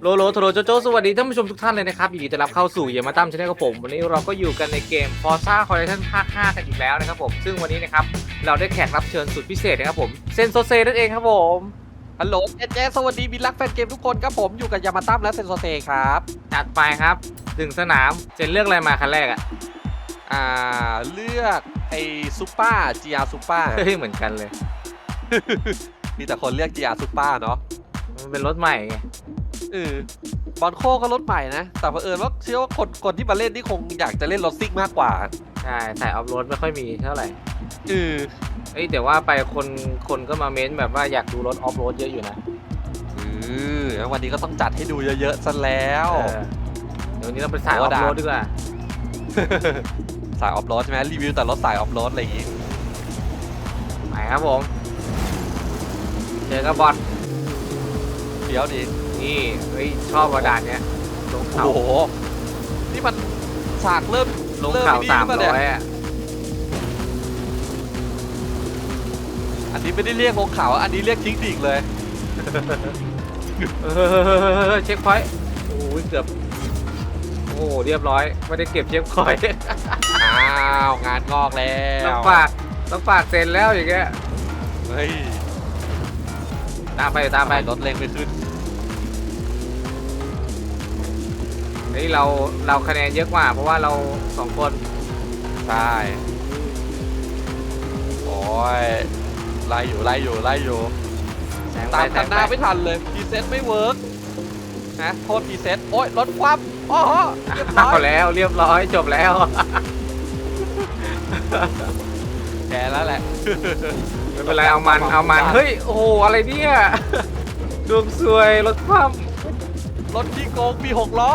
โลโลโทโรโจโจสวัสดีท่านผู้ชมทุกท่านเลยนะครับยินดีต้อนรับเข้าสู่เยามาตั้มชาแนลกับผม วันนี้เราก็อยู่กันในเกม Forza Horizon ภาค 5 กันอีกแล้วนะครับผม ซึ่งวันนี้นะครับเราได้แขกรับเชิญสุดพิเศษนะครับผม เซนโซเซนั่นเองครับผม ฮัลโหลเจ๊เจ๊สวัสดีมิตรรักแฟนเกมทุกคนครับผมอยู่กับยามาตั้มและเซนโซเซครับจัดไปครับถึงสนามเจนเลือกอะไรมาคันแรกอะอ่าเลือกไอ้ซูเปอร์จีอาซูเปอร์เฮ้ยเหมือนกันเลย มีแต่คนเลือกจีอาซูเปอร์เนาะมันเป็นรถใหม่ไง เออบอลโคก็รถใหม่นะ แต่เผอิญว่าเชื่อว่าคนคนที่มาเล่นนี่คงอยากจะเล่นรถซิ่งมากกว่า ใช่สายออฟโรดไม่ค่อยมีเท่าไหร่เออเอ้ยแต่ว่าไปคนคนก็มาเม้นแบบว่าอยากดูรถออฟโรดเยอะอยู่นะเออแล้ววันนี้ก็ต้องจัดให้ดูเยอะๆซะแล้ว เออเดี๋ยววันนี้เราไปสายอโอ้อฟด่าโรดดีกว่า สายออฟโรดใช่ไหมรีวิวแต่รถสายออฟโรดอะไรอย่างงี้ ไปครับผม เจอกับบอล เดี๋ยวดินี่เฮ้ยชอบกระดานเนี้ยลงเขาโอ้โห นี่มันฉากเริ่มลงเริ่เขาไนี่สามหปล่ร้อยเนี่ยอะอันนี้ไม่ได้เรียกลงเขาอันนี้เรียกทิ้งดิ่งเลย เออเช็คพอยต์โอ้ยเกือบ โอ้โหเรียบร้อยไม่ได้เก็บเช็คพอยต์อ้าว งานงอกแล้ว ต้องฝากต้องฝากเซ็นแล้วอย่างเงี้ย เฮ้ย ตามไปตามไปรถเร่งไม่ขึ้นเฮ้ยเราเราคะแนนเยอะกว่า เพราะว่าเราสองคนใช่โอ้ยไล่อยู่ไล่อยู่ไล่อยู่แซงไปตามแซคันงหไปน้าไม่ทันเลยพรีเซ็ตไม่เวิร์กนะโทษพรีเซ็ตโอ้ยรถคว่ำโอ้โหเรียบร้เอาอยแล้วเรียบร้อยจบแล้วแพ้แล้วแหละ ไม่เป็นไรเอามันเอามันเฮ้ยโอ้โหอะไรเนี่ยดวงสวยรถคว่ำรถที่โกงมีหกล้อ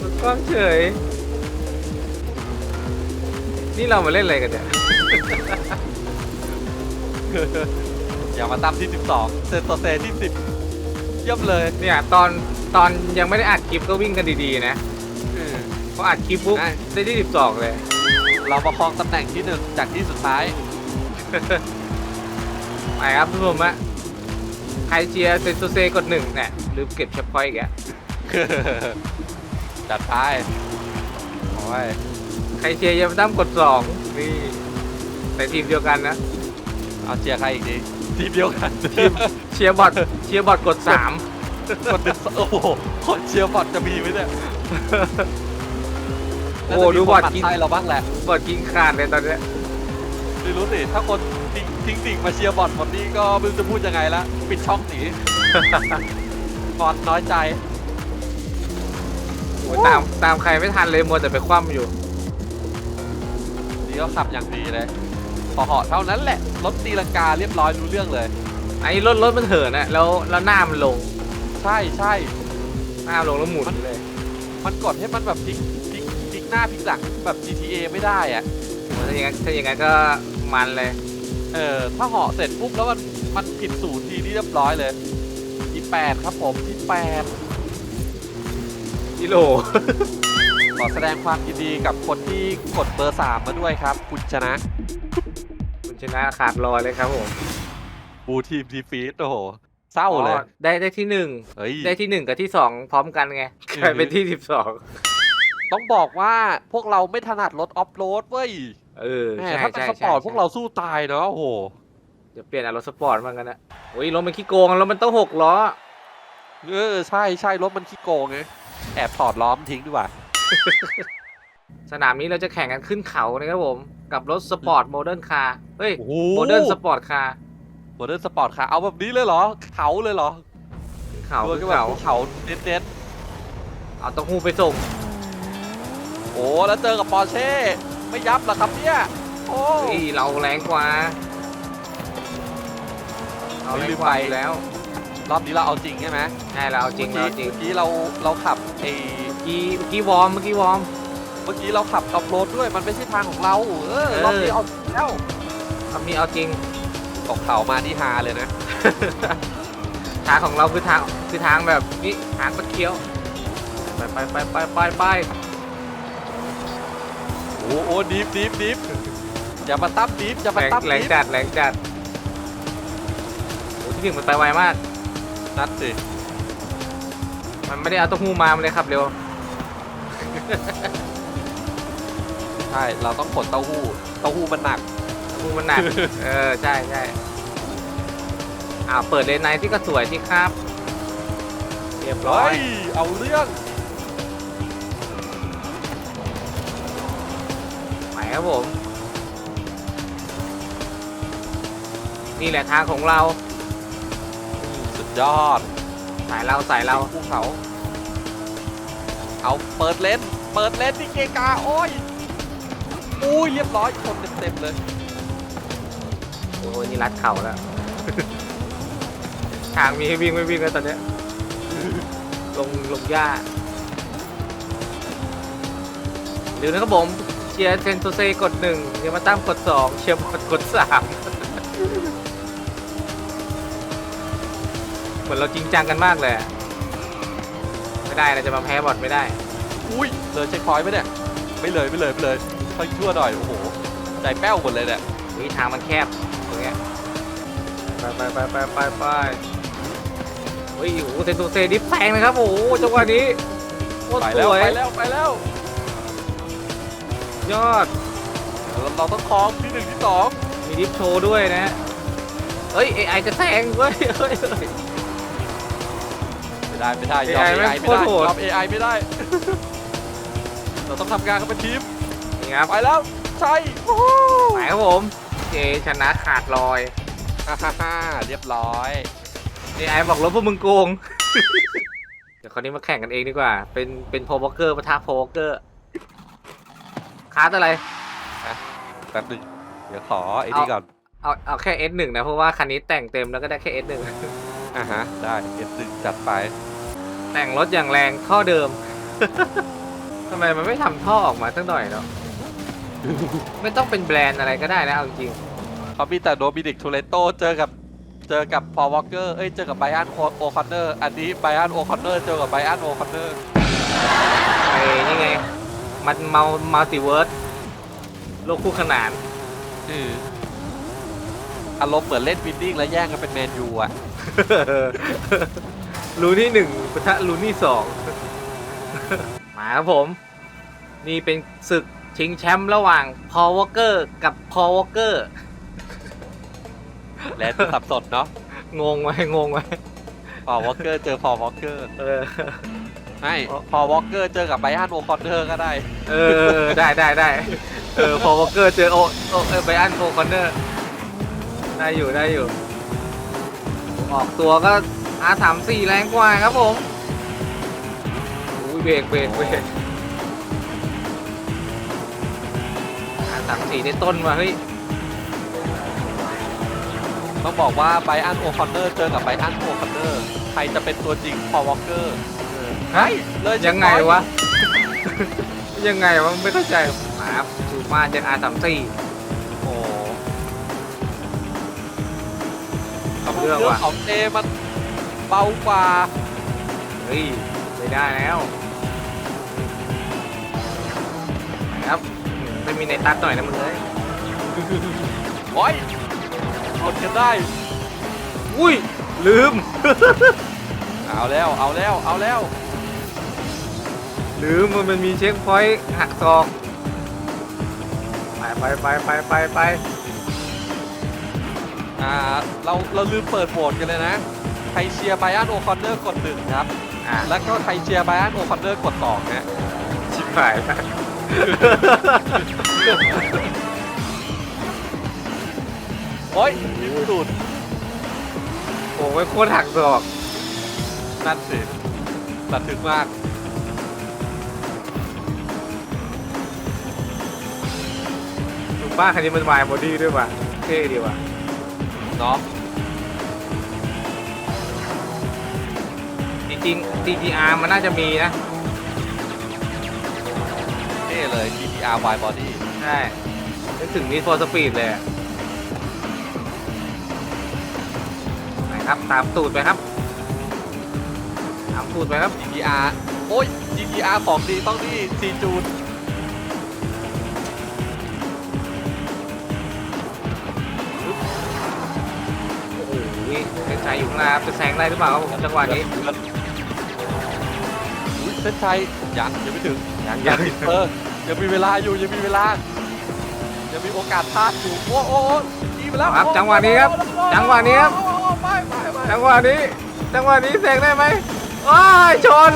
รถคว่ำเฉย นี่เรามาเล่นอะไรกันเนี่ยอย่ามาตามที่ 12 เซนโตเซที่ 10 เยี่ยมเลยเนี่ยตอนตอนยังไม่ได้อัดคลิปก็วิ่งกันดีๆนะเออพออัดคลิปปุ๊บใช่ได้ที่12เลย เรามาครองตำแหน่งที่หนึ่งจากที่สุดท้าย ไปครับทุกคนฮะใครเชียร์เซนโซเซกดหนึ่งเนี่ยลืมเก็บเช็คพอยต์อีกแล้วจัดไปโอ้ยใครเชียร์ยังตั้มกดสองนี่แต่ทีมเดียวกันนะ เอาเชียร์ใครอีกดีทีมเดียวกันทีมเชียร์บอทเชียร์บอทกดสามคนหนึ่งโอ้โหคนเชียร์บอลจะมีไหมเนี่ย โอ้โหดูบอทน่าจะมีกินคนหมั่นไส้เราบ้างแหละบอทกินขาดเลยตอนเนี้ยไม่รู้สิถ้าคนทิ้งทิ้งดิ่งมาเชียร์บอลหมดนี้ก็ไม่รู้จะพูดยังไงละปิดช่องหนีบอลน้อยใจโอ้ยตามตามใครไม่ทันเลยมัวแต่ไปคว่ำอยู่นี่ก็ขับอย่างดีเลยพอเหาะเท่านั้นแหละรถตีลังกาเรียบร้อยรู้เรื่องเลยไอ้รถรถมันเหินอะแล้วแล้วหน้ามันลง ใช่ใช่หน้าลงแล้วหมุนเลย มันกดให้มันแบบพลิกพลิกพลิก หน้าพลิกหลังแบบ GTA ไม่ได้อะโอ้ยถ้าอย่างงั้นถ้าอย่างงั้นก็มันเลย เออถ้าเหาะเสร็จปุ๊บแล้วมันมันผิดศูนย์ทีนี่เรียบร้อยเลยที่แปดครับผมที่แปด กิโล ขอแสดงความยินดีกับคนที่กดเบอร์สามมาด้วยครับ คุณชนะ คุณชนะขาดลอยเลยครับผมบูทีมทีฟีดโอ้โห เศร้าเลยอ๋อได้ได้ที่หนึ่งเฮ้ย ได้ที่หนึ่งกับที่สองพร้อมกันไงกลายเป็นที่สิบสอง ต้องบอกว่าพวกเราไม่ถนัดรถออฟโรดเว้ยเออแหมใช่ถ้าเป็นใช่สปอร์ตใช่พวกเราสู้ตายเนาะโอ้โหเดี๋ยวเปลี่ยนเอารถสปอร์ตมากันนะโอ้ยรถมันขี้โกงแล้วมันต้องหกล้อเออใช่ใช่รถมันขี้โกงไงแอบถอดล้อมนทิ้งดีกว่า สนามนี้เราจะแข่งกันขึ้นเขานะครับผม กับรถสปอร์ตโมเดิร์นคาร์เฮ้ยโอ้โหโมเดิร์นสปอร์ตคาร์โมเดิร์นสปอร์ตค่ะเอาแบบนี้เลยเหรอ เขาเลยเหรอขึ้นเขาดูขึ้นแบบเขาเขาเน้นเอาเต้าหู้ไปส่งๆ โอ้แล้วเจอกับปอร์เช่ไม่ยับเหรอครับเนี่ยโอ้เฮ้ยเราแรงกว่าเราแรงกว่าอยู่แล้วรอบนี้เราเอาจริงใช่ไหมใช่เราเอาจริงเราเมื่อเอาจริกี้งเมื่อกี้เราเราขับไอเมื่อกี้เมื่อกี้วอร์มเมื่อกี้วอร์มเมื่อกี้เราขับขับรถด้วยมันไม่ใช่ทางของเราเออเออรอบนี้เอาจริงแล้วคำนี้เอาจริงตกเขามาที่ฮาเลยนะ ทางของเราคือทางคือทางแบบนี้ทางตะเคี้ยวไปไปไปไปไปไป โอ้โหดีฟดีฟดีฟอย่ามาตั้มดีฟอย่าแรมางตั้มแรงดีฟจัดแรงจัดโอ้ที่หนึ่งมันไปไวมาก นัดสิมันไม่ได้เอาเต้าหู้มามันเลยขับเร็วใช่เราต้องขนเต้าหู้เต้าหู้มันหนัก เต้าหู้มันหนัก เออใช่ใช่อ้าวเปิดเลนไนที่ก็สวยที่ครับ เรียบร้อเฮ้ยย เอาเรื่อง ครับผม นี่แหละทางของเราสุดยอดสายเราสายเราภูเขา เอาเปิดเลนเปิดเลนที่เกกาโอ้ยอุ้ยเรียบร้อยชนเต็มๆเลยโอ้ยนี่รัดเข่าแล้ว ทางมีให้วิ่งไม่วิ่งแล้วตอนเนี้ยลงลงหญ้าหรือนะครับผมเชียร์เซนโซเซกดหนึ่งเดี๋ยวมาตั้มกดสองเชียร์บอลกดสามเหมือนเราจริงจังกันมากเลยอะไม่ได้เราจะมาแพ้บอลไม่ได้ อุ้ยเลยเช็คพอยต์ไหมเนี่ยไม่เลยไม่เลยไม่เลยค่อยชั่วหน่อยโอ้โหใจแป้วหมดเลยเนี่ยวิทางมันแคบอย่างเงี้ยไปไปไปไปไปไปเฮ้ยโอ้โหเซนโซเซดิฟแซงนะครับโอ้โหจังหวะนี้โคตรไปสแล้ววย ไปแล้วไปแล้ว ยอดเราเราต้องคล้องที่หนึ่งที่สองมีดิฟโชว์ด้วยนะเฮ้ย AI จะแซงเว้ยเฮ้ยเฮ้ย ไม่ได้ไม่ได้ยอม AI แม่ง AI ไม่โคตได้รโหด ยอม AI ไม่ได้ เราต้องทำงานกันเป็นทีม นี่ครับไปแล้วใช่โอ้โหหมายครับผมเจชนะขาดลอย ฮ่าฮ่าฮ่าเรียบร้อย AI บอกรถพวกมึงโกง เดี๋ยวคราวนี้มาแข่งกันเองดีกว่า เป็นเป็นโพวอเกอร์ปะทะโพวอเกอร์ คาร์ดอะไร แป๊บหนึงเดี๋ยวขอไอ้นี่ก่อนเอาเอาแค่ S1 นะเพราะว่าคันนี้แต่งเต็มแล้วก็ได้แค่ S1 อะฮะ ได้เอฟหนึ่งจัดไป แต่งรถอย่างแรงท่อเดิม ทำไมมันไม่ทำท่อออกมาตั้งหน่อยเนาะ ไม่ต้องเป็นแบรนด์อะไรก็ได้นะเอาจริง เขามีแต่โดมินิกทูเลโตเจอกับเจอกับพอวอลเกอร์เอ้ยเจอกับไบอันโอคอนเนอร์อันนี้ไบอันโอคอนเนอร์เจอกับไบอันโอคอนเนอร์ ไอ้นี่ไง มันเมามัลติเวิร์สโลกคู่ขนานอืออารมณ์เหมือนเล่นวินดิ้งแล้วแย่งกันเป็นแมนยูอะรูนี่หนึ่งปะทะรูนี่สอง มาครับผม นี่เป็นศึกชิงแชมป์ระหว่างพอวอเกอร์กับพอวอเกอร์แลนด์สับสนเนาะงงไว้งงไว้พอวอลเกอร์เจอพอวอลเกอร์เออ ไม่ พอวอลเกอร์เจอกับไบอันโอคอนเนอร์ก็ได้ เออ ได้ได้ได้ เออ พอวอเกอร์เจอโอโอเออไบอันโอคอนเนอร์ ได้อยู่ได้อยู่ ออกตัวก็ R 3 4แรงกว่าครับผมอุ้ยเบรกเบรกเบรก R 3 4ในต้นมาเฮ้ย ต้องบอกว่าไบอันโอคอนเนอร์เจอกับไบอันโอคอนเนอร์ ใครจะเป็นตัวจริงพอวอลเกอร์ ฮะเลยยังไงวะ ยังไงวะไม่เข้าใจหมาสูมาจาก R 3 4โอ้เรื่องว่ะของเอมันเบากว่า เฮ้ยไม่ได้แล้วครับไม่มีในตัดหน่อยนะมึงเลยโอ้ยกดกันได้ อุ้ยลืม เอาแล้ว เอาแล้ว เอาแล้ว ลืมมันมันมีเช็คพอยต์หักศอกไปไปไปไปไปไปอ่าเราเราลืมเปิดโหวตกันเลยนะใครเชียร์ไบอันโอคอนเนอร์กดหนึ่งครับ อะแล้วก็ใครเชียร์ไบอันโอคอนเนอร์กดสองนะชิบหายแล้วโอ้ยยิงสุดโอ้ยโคตรหักศอกนั่นสิตัดถึงมาก ถูกป้าคันนี้มันวายบอดี้ด้วยว่ะเท่ดีว่ะเนาะจริงๆ CGR มันน่าจะมีนะ เท่เลย GTR Y Body ใช่นึกถึงนี่ for speed เลยอะไปครับตามตูดไปครับ ตามตูดไปครับ GTR โอ้ย GTR ของดีต้องนี่ซีจูน นชัยอยู่ข้างหน้าครับจะแซงได้หรือเปล่าครับผมจังหวะนี้ส้นชัยยังยังไม่ถึงยังยัยังงเออยังมีเวลาอยู่ยังมีเวลายังมีโอกาสพลาดอยู่โอ้โอ้โอ้ยิงไปแล้วครับจังหวะนี้ครับจังหวะนี้ครับ โอ้โอ้ไม่ไม่ไม่จังหวะนี้ จังหวะนี้แซงได้ไหมว้ายชน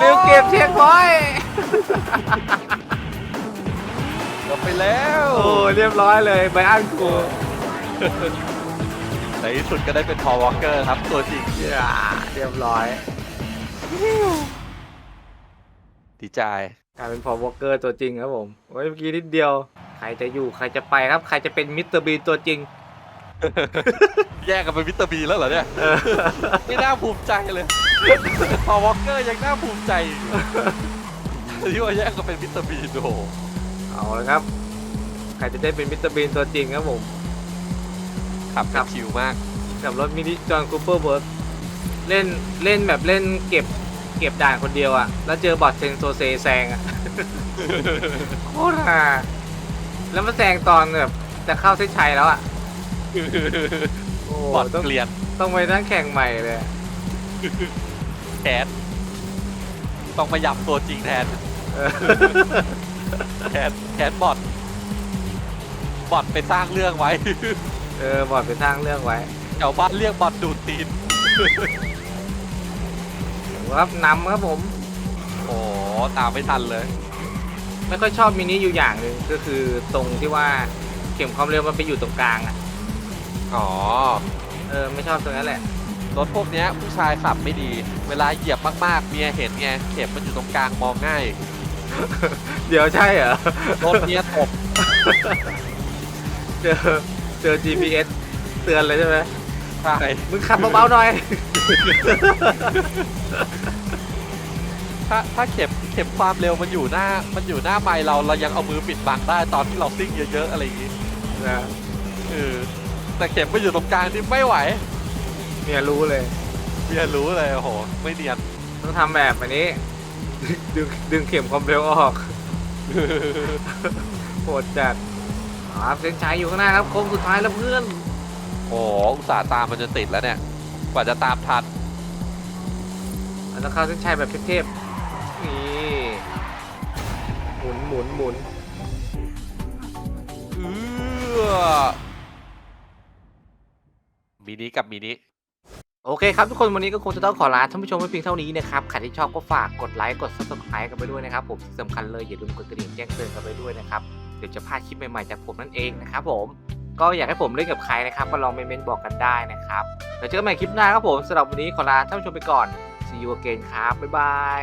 ลืมเก็บเช็คพอยต์เกือบไปแล้ว โอ้เรียบร้อยเลยไบอันกู ในที่สุดก็ได้เป็นพอวอลเกอร์ครับตัวจริงอย่าเรียบร้อย ดีใจ กลายเป็นพอวอลเกอร์ตัวจริงครับผมโอ้ยเมื่อกี้นิดเดียว ใครจะอยู่ใครจะไปครับ ใครจะเป็นมิสเตอร์บีนตัวจริง แยกกันเป็นวิตาบีแล้วเหรอเนี่ยเออไม่น่าภูมิใจเลยพอวอลเกอร์ยังน่าภูมิใจอยู่ที่ว่าแยกกันเป็นวิตาบีโอ้โหเอาละครับ ใครจะได้เป็นมิสเตอร์บีนตัวจริงครับผม ขับครัขับ บชิวมาก กับรถมินิจอห์นคูเปอร์เบิร์ดเล่นเล่นแบบเล่นเก็บเก็บด่านคนเดียวอะแล้วเจอบอทเซนโซเซแซงอะ โคตรฮาแล้วมาแซงตอนแบบจะเข้าเส้นชัยแล้วอะโอ้บอดต้องเกลียนต้องไปนั่งแข่งใหม่เลยอะแทนต้องมาหยับตัวจริงแทน เออ แทนแทนบอดบอดไปสร้างเรื่องไว้ เออบอทไปสร้างเรื่องไว้แถวบ้านเรียกบอดดูดตีน ครับนำครับผม โอ้ตามไม่ทันเลย ไม่ค่อยชอบมินิอยู่อย่างหนึ่งก็คือตรงที่ว่าเข็มความเร็วมันไปอยู่ตรงกลางอะอ๋อ เออไม่ชอบตรงนั้นแหละ รถพวกเนี้ยผู้ชายขับไม่ดี เวลาเหยียบมากๆ เมียเห็นไงเข็มมันอยู่ตรงกลางมองง่าย เดี๋ยวใช่เหรอรถเนี้ยตบ เจอ เจอ GPS เตือนเลยใช่ไหมใช่มึงขับเบาๆหน่อย ถ้าถ้าเข็มเข็มความเร็วมันอยู่หน้า มันอยู่หน้าไมล์เราเรายังเอามือปิดบังได้ตอนที่เราซิ่งเยอะๆอะไรอย่างงี้นะเออแต่เข็มมันอยู่ตรงกลางนี่ไม่ไหวเมียรู้เลยเมียรู้เลยโอ้โหไม่เนียน ต้องทำแบบอันนี้ ดึงดึงเข็มความเร็วออก โหดจัด ครับเส้นชัยอยู่ข้างหน้าครับโค้งสุดท้ายแล้วเพื่อนโอ้โหอุตส่าห์ตามมันจนติดแล้วเนี่ย กว่าจะตามทันเราต้องเข้าเส้นชัยแบบเทพๆนี่หมุนหมุนหมุนเออมินิกับมินิ โอเคครับทุกคนวันนี้ก็คงจะต้องขอลาท่านผู้ชมไว้เพียงเท่านี้นะครับใครที่ชอบก็ฝากกดไลค์กด subscribe กันไปด้วยนะครับผมที่สำคัญเลยอย่าลืมกดกระดิ่งแจ้งเตือนกันไปด้วยนะครับเดี๋ยวจะพลาดคลิปใหม่ๆจากผมนั่นเองนะครับผมก็อยากให้ผมเล่นกับใครนะครับก็ลองเมนต์บอกกันได้นะครับเดี๋ยวเจอกันใหม่คลิปหน้าครับผมสำหรับวันนี้ขอลาท่านผู้ชมไปก่อน see you again ครับบ๊ายบาย